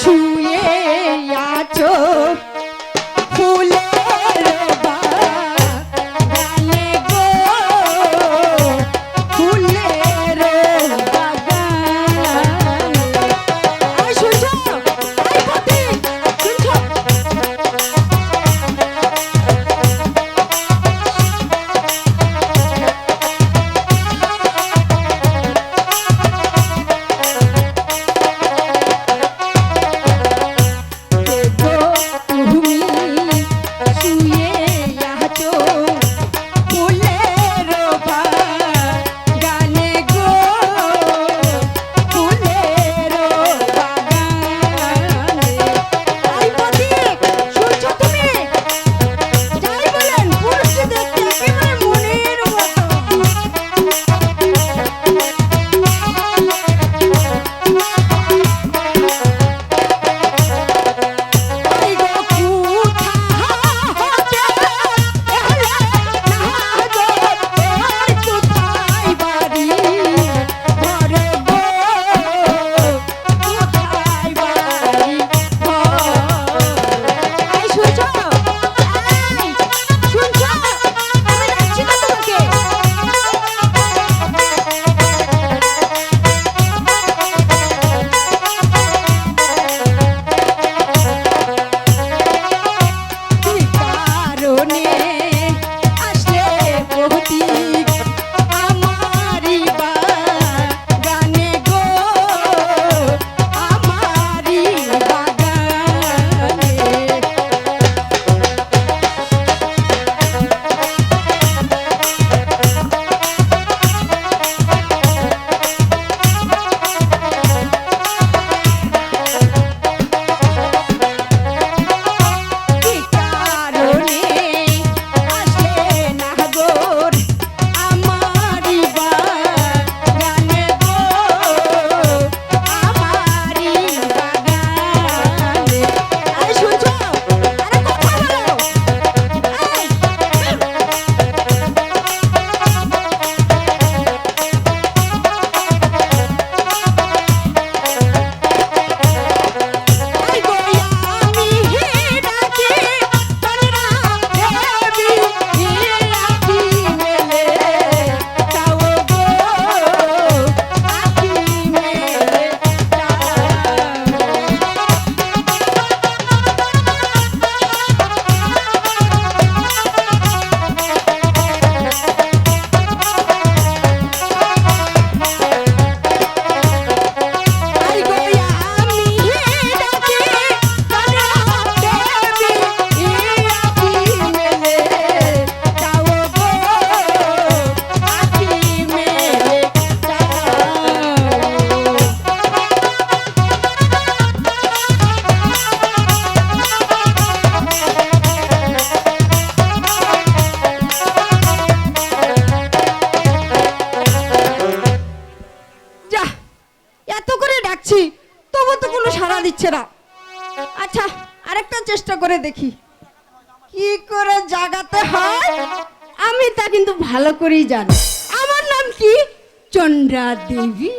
শুয়ে আছো। দিচ্ছি তবু তো কোনো সাড়া দিচ্ছে না। আচ্ছা আরেকটা চেষ্টা করে দেখি। কি করে জাগাতে হয়? আমি তা কিন্তু ভালো করেই জানি। আমার নাম কি? চন্দ্রা দেবী।